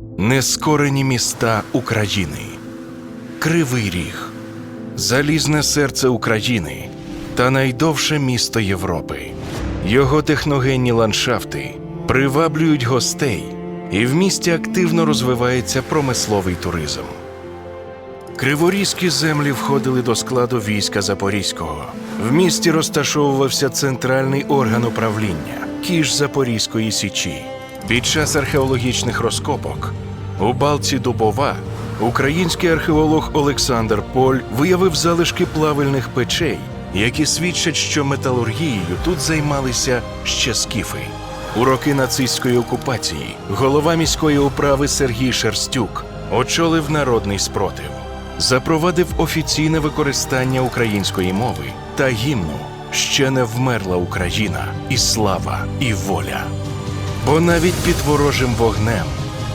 Нескорені міста України. Кривий Ріг. Залізне серце України та найдовше місто Європи. Його техногенні ландшафти приваблюють гостей, і в місті активно розвивається промисловий туризм. Криворізькі землі входили до складу війська Запорізького. В місті розташовувався центральний орган управління кіш Запорізької січі. Під час археологічних розкопок у балці Дубова український археолог Олександр Поль виявив залишки плавильних печей, які свідчать, що металургією тут займалися ще скіфи. У роки нацистської окупації голова міської управи Сергій Шерстюк очолив народний спротив запровадив офіційне використання української мови та гімну Ще не вмерла Україна, і слава, і воля. Бо навіть під ворожим вогнем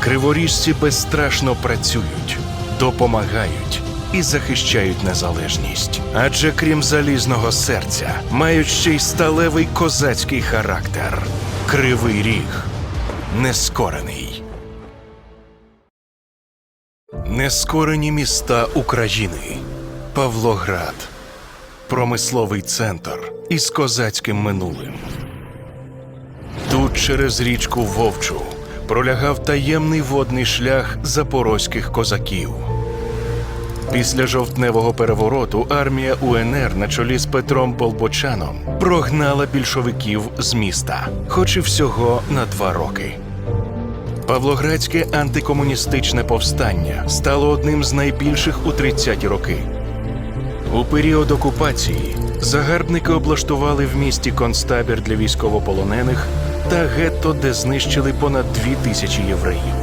криворіжці безстрашно працюють, допомагають і захищають незалежність. Адже крім залізного серця, мають ще й сталевий козацький характер. Кривий ріг нескорений. Нескорені міста України. Павлоград. Промисловий центр із козацьким минулим. Через річку Вовчу пролягав таємний водний шлях запорозьких козаків. Після жовтневого перевороту армія УНР на чолі з Петром Болбочаном прогнала більшовиків з міста, хоч і всього на два роки. Павлоградське антикомуністичне повстання стало одним з найбільших у 30-ті роки. У період окупації загарбники облаштували в місті концтабір для військовополонених та гетто, де знищили понад дві тисячі євреїв.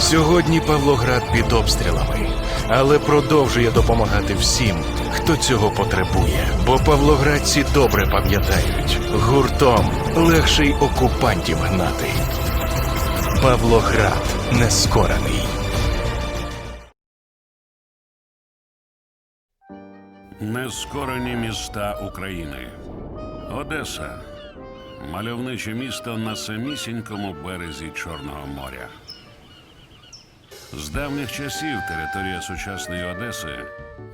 Сьогодні Павлоград під обстрілами, але продовжує допомагати всім, хто цього потребує. Бо павлоградці добре пам'ятають, гуртом легше й окупантів гнати. Павлоград нескорений. Нескорені міста України. Одеса. Мальовниче місто на самісінькому березі Чорного моря. З давніх часів територія сучасної Одеси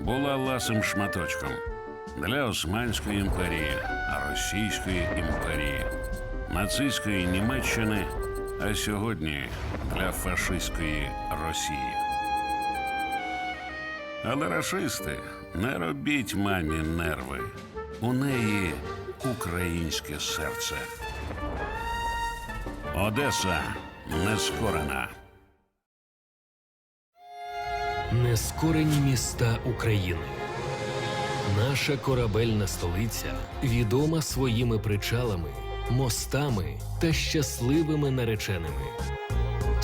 була ласим шматочком для Османської імперії, Російської імперії, нацистської Німеччини, а сьогодні для фашистської Росії. Але рашисти, не робіть мамі нерви. У неї українське серце. Одеса нескорена. Нескорені міста України. Наша корабельна столиця відома своїми причалами, мостами та щасливими нареченими.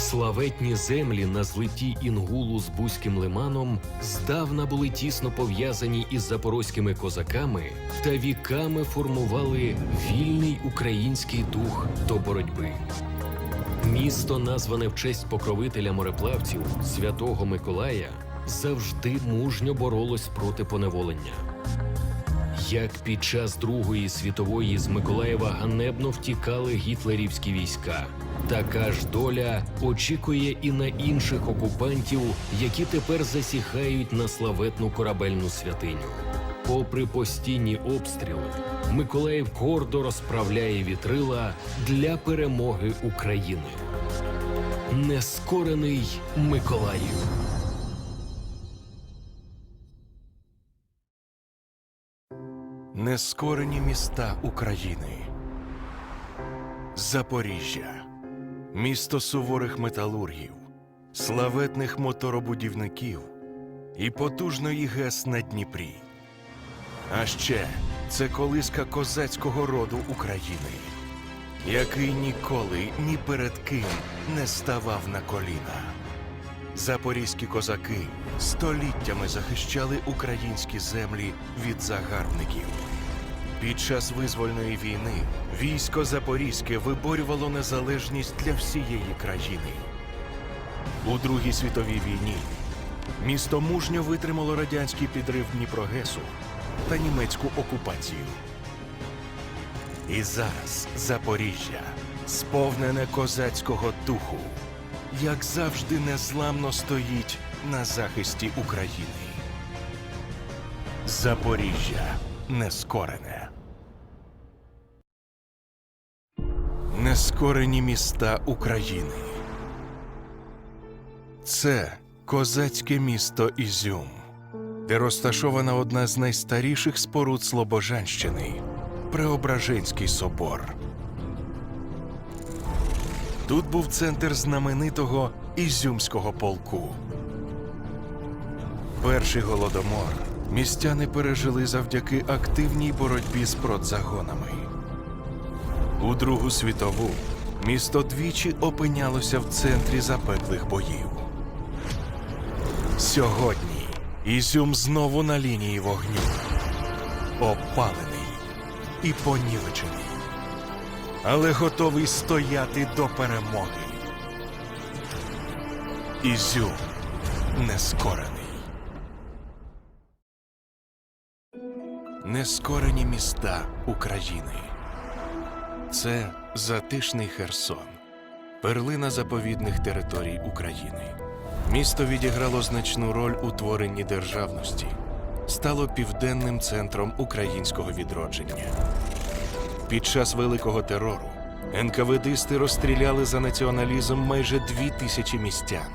Славетні землі на злиті Інгулу з Бузьким лиманом здавна були тісно пов'язані із запорозькими козаками та віками формували вільний український дух до боротьби. Місто, назване в честь покровителя мореплавців святого Миколая, завжди мужньо боролось проти поневолення. Як під час Другої світової з Миколаєва ганебно втікали гітлерівські війська, така ж доля очікує і на інших окупантів, які тепер засіхають на славетну корабельну святиню. Попри постійні обстріли, Миколаїв гордо розправляє вітрила для перемоги України. Нескорений Миколаїв. Нескорені міста України. Запоріжжя. Місто суворих металургів, славетних моторобудівників і потужної ГЕС на Дніпрі. А ще це колиска козацького роду України, який ніколи ні перед ким не ставав на коліна. Запорізькі козаки століттями захищали українські землі від загарбників. Під час визвольної війни військо Запорізьке виборювало незалежність для всієї країни. У Другій світовій війні місто мужньо витримало радянський підрив Дніпрогесу та німецьку окупацію. І зараз Запоріжжя сповнене козацького духу, як завжди незламно стоїть на захисті України. Запоріжжя нескорене. Нескорені міста України. Це козацьке місто Ізюм, де розташована одна з найстаріших споруд Слобожанщини Преображенський собор. Тут був центр знаменитого Ізюмського полку. Перший голодомор містяни пережили завдяки активній боротьбі з продзагонами. У Другу світову місто двічі опинялося в центрі запеклих боїв. Сьогодні Ізюм знову на лінії вогню, опалений і понівечений, але готовий стояти до перемоги. Ізюм нескорений. Нескорені міста України. Це затишний Херсон, перлина заповідних територій України. Місто відіграло значну роль у творенні державності, стало південним центром українського відродження. Під час великого терору НКВДисти розстріляли за націоналізм майже дві тисячі містян.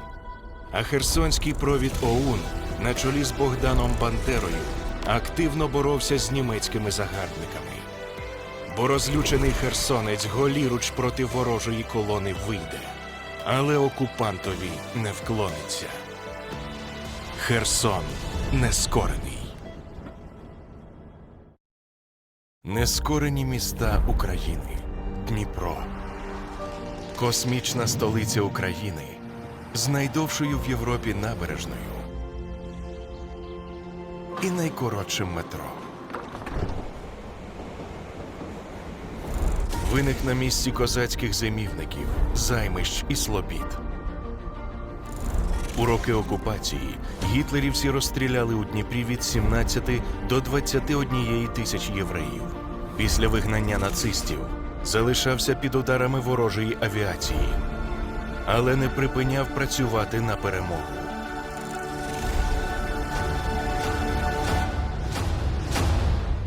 А Херсонський провід ОУН на чолі з Богданом Бандерою активно боровся з німецькими загарбниками. Бо розлючений херсонець голіруч проти ворожої колони вийде, але окупантові не вклониться. Херсон нескорений. Нескорені міста України. Дніпро. Космічна столиця України з найдовшою в Європі набережною і найкоротшим метро. Виник на місці козацьких зимівників, займищ і слобід. У роки окупації гітлерівці розстріляли у Дніпрі від 17 до 21 тисяч євреїв. Після вигнання нацистів залишався під ударами ворожої авіації, але не припиняв працювати на перемогу.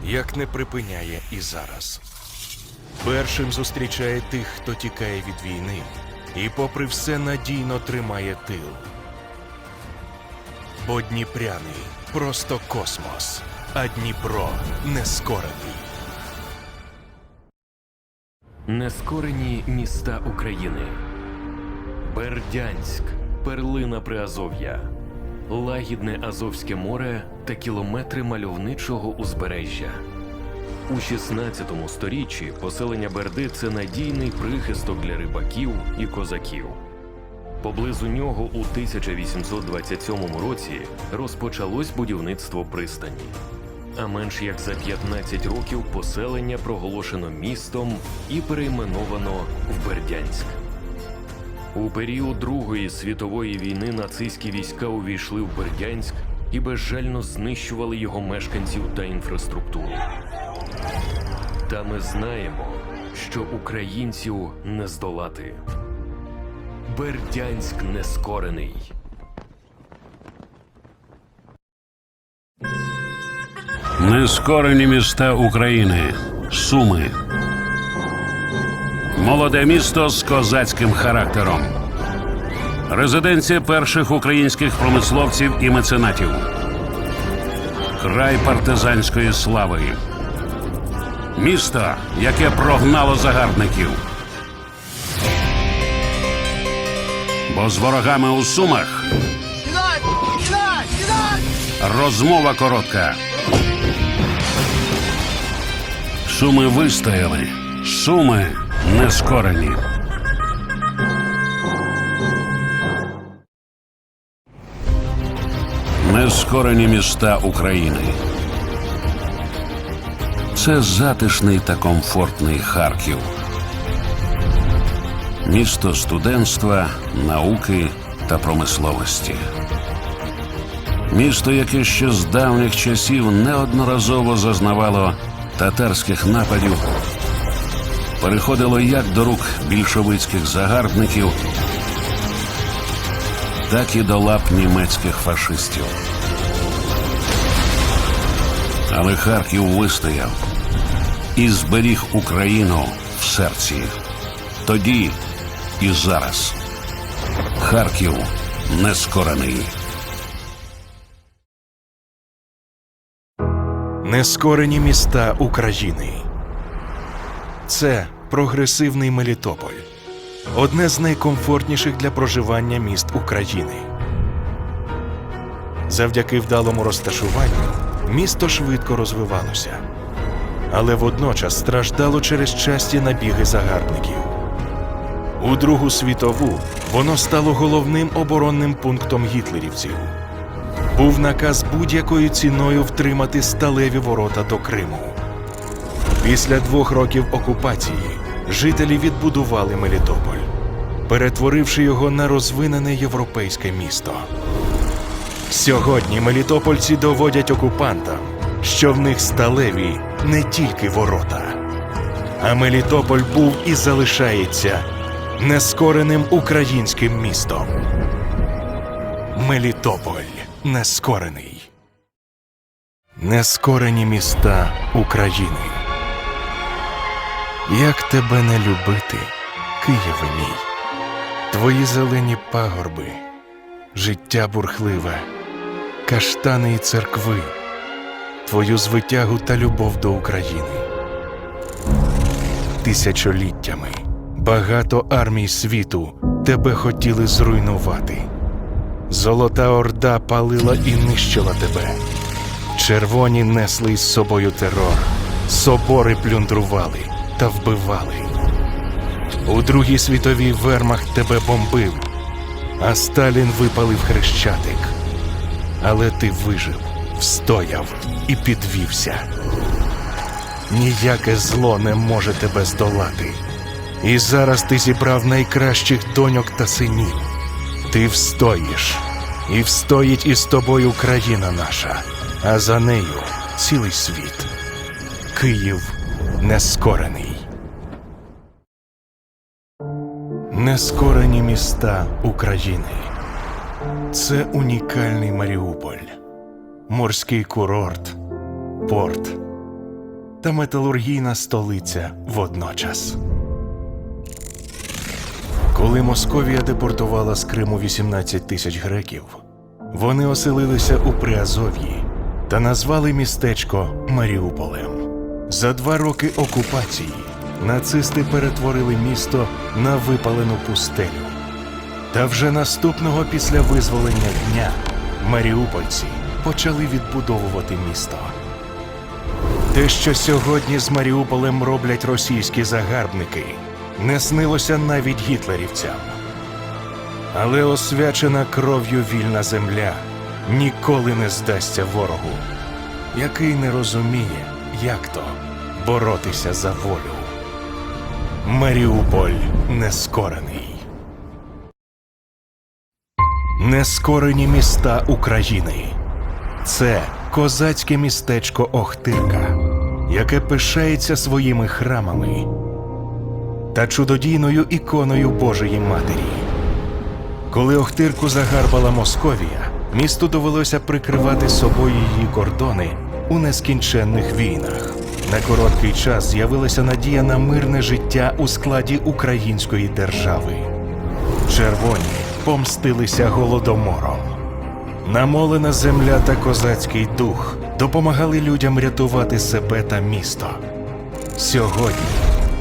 Як не припиняє і зараз. Першим зустрічає тих, хто тікає від війни, і, попри все, надійно тримає тил. Бо Дніпряний просто космос, а Дніпро нескорений. Нескорені міста України. Бердянськ, перлина Приазов'я, лагідне Азовське море та кілометри мальовничого узбережжя. У 16 сторіччі поселення Берди це надійний прихисток для рибаків і козаків. Поблизу нього у 1827 році розпочалось будівництво пристані. А менш як за 15 років поселення проголошено містом і перейменовано в Бердянськ. У період Другої світової війни нацистські війська увійшли в Бердянськ і безжально знищували його мешканців та інфраструктуру. Та ми знаємо, що українців не здолати. Бердянськ нескорений. Нескорені міста України. Суми. Молоде місто з козацьким характером. Резиденція перших українських промисловців і меценатів. Край партизанської слави. Місто, яке прогнало загарбників. Бо з ворогами у сумах! Розмова коротка. Суми вистояли. Суми нескорені. Нескорені міста України. Це затишний та комфортний Харків. Місто студентства, науки та промисловості. Місто, яке ще з давніх часів неодноразово зазнавало татарських нападів переходило як до рук більшовицьких загарбників, так і до лап німецьких фашистів. Але Харків вистояв і зберіг Україну в серці. Тоді і зараз. Харків нескорений. Нескорені міста України. Це прогресивний Мелітополь. Одне з найкомфортніших для проживання міст України. Завдяки вдалому розташуванню місто швидко розвивалося, але водночас страждало через часті набіги загарбників. У Другу світову воно стало головним оборонним пунктом гітлерівців був наказ будь-якою ціною втримати сталеві ворота до Криму. Після двох років окупації жителі відбудували Мелітополь, перетворивши його на розвинене європейське місто. Сьогодні мелітопольці доводять окупантам, що в них сталеві не тільки ворота. А Мелітополь був і залишається нескореним українським містом. Мелітополь нескорений. Нескорені міста України. Як тебе не любити, Києве мій, твої зелені пагорби, життя бурхливе, каштани і церкви, твою звитягу та любов до України. Тисячоліттями багато армій світу тебе хотіли зруйнувати. Золота орда палила і нищила тебе. Червоні несли із собою терор, собори плюндрували та вбивали. У Другій світовій вермахт тебе бомбив, а Сталін випалив хрещатик. Але ти вижив, встояв і підвівся. Ніяке зло не може тебе здолати. І зараз ти зібрав найкращих доньок та синів. Ти встоїш, і встоїть із тобою країна наша, а за нею цілий світ. Київ нескорений. Нескорені міста України. Це унікальний Маріуполь, морський курорт, порт та металургійна столиця водночас. Коли Московія депортувала з Криму 18 тисяч греків, вони оселилися у Приазов'ї та назвали містечко Маріуполем. За два роки окупації нацисти перетворили місто на випалену пустелю. Та вже наступного після визволення дня маріупольці почали відбудовувати місто. Те, що сьогодні з Маріуполем роблять російські загарбники, не снилося навіть гітлерівцям. Але освячена кров'ю вільна земля ніколи не здасться ворогу, який не розуміє, як то боротися за волю. Маріуполь нескорений. Нескорені міста України. Це козацьке містечко Охтирка, яке пишається своїми храмами та чудодійною іконою Божої Матері. Коли Охтирку загарбала Московія, місту довелося прикривати собою її кордони у нескінченних війнах. На короткий час з'явилася надія на мирне життя у складі української держави. Червоні помстилися голодомором. Намолена земля та козацький дух допомагали людям рятувати себе та місто. Сьогодні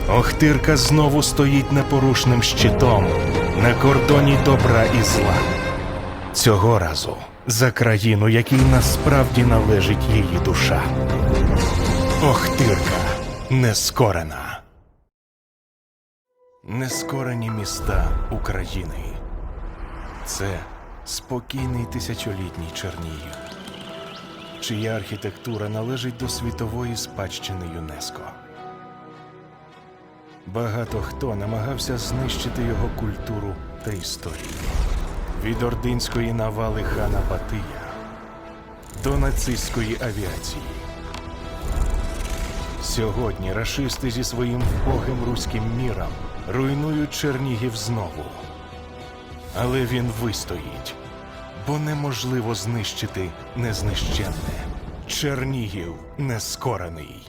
Охтирка знову стоїть непорушним щитом на кордоні добра і зла. Цього разу за країну, якій насправді належить її душа. Охтирка нескорена. Нескорені міста України. Це спокійний тисячолітній Чернігів, чия архітектура належить до світової спадщини ЮНЕСКО. Багато хто намагався знищити його культуру та історію. Від ординської навали хана Батия до нацистської авіації. Сьогодні рашисти зі своїм вбогим руським міром руйнують Чернігів знову. Але він вистоїть, бо неможливо знищити незнищенне. Чернігів нескорений.